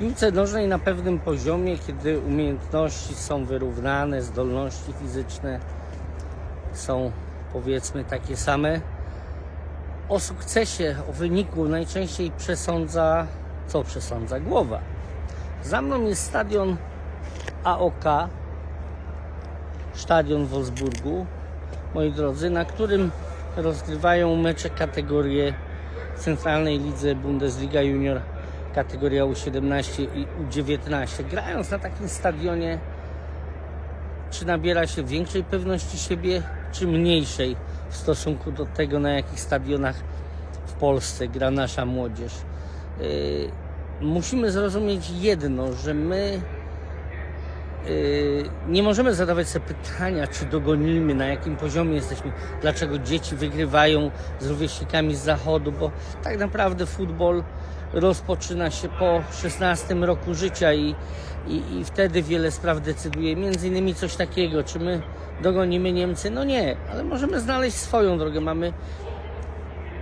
piłce nożnej na pewnym poziomie, kiedy umiejętności są wyrównane, zdolności fizyczne są powiedzmy takie same. O sukcesie, o wyniku najczęściej przesądza, co przesądza? Głowa. Za mną jest stadion AOK, stadion w Wolfsburgu, moi drodzy, na którym rozgrywają mecze kategorie Centralnej Lidze Bundesliga Junior kategoria U17 i U19. Grając na takim stadionie, czy nabiera się większej pewności siebie, czy mniejszej w stosunku do tego, na jakich stadionach w Polsce gra nasza młodzież. Yy, musimy zrozumieć jedno, że my Yy, nie możemy zadawać sobie pytania, czy dogonimy, na jakim poziomie jesteśmy, dlaczego dzieci wygrywają z rówieśnikami z zachodu, bo tak naprawdę futbol rozpoczyna się po 16 roku życia i, i, i wtedy wiele spraw decyduje. Między innymi coś takiego, czy my dogonimy Niemcy? No nie, ale możemy znaleźć swoją drogę. Mamy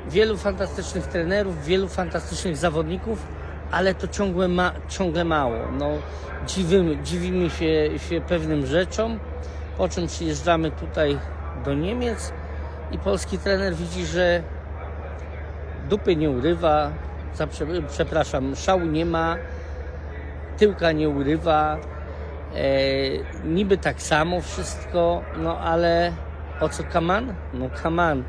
wielu fantastycznych trenerów, wielu fantastycznych zawodników, ale to ciągle, ma, ciągle mało. No, dziwimy, dziwimy się, się pewnym rzeczom, po czym przyjeżdżamy tutaj do Niemiec i polski trener widzi, że dupy nie urywa, przepraszam, szału nie ma, tyłka nie urywa, e, niby tak samo wszystko, no ale o co kaman? No kaman.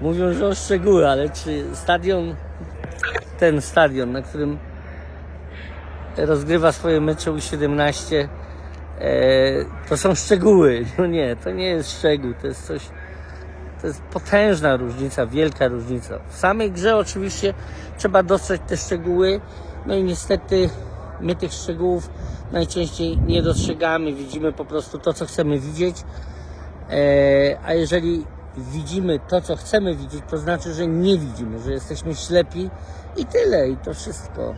Mówią, że o szczegóły, ale czy stadion, ten stadion, na którym rozgrywa swoje mecze U17, e, to są szczegóły. No nie, to nie jest szczegół, to jest coś, to jest potężna różnica, wielka różnica. W samej grze oczywiście trzeba dostrzec te szczegóły, no i niestety my tych szczegółów najczęściej nie dostrzegamy, widzimy po prostu to, co chcemy widzieć, e, a jeżeli widzimy to, co chcemy widzieć, to znaczy, że nie widzimy, że jesteśmy ślepi i tyle, i to wszystko.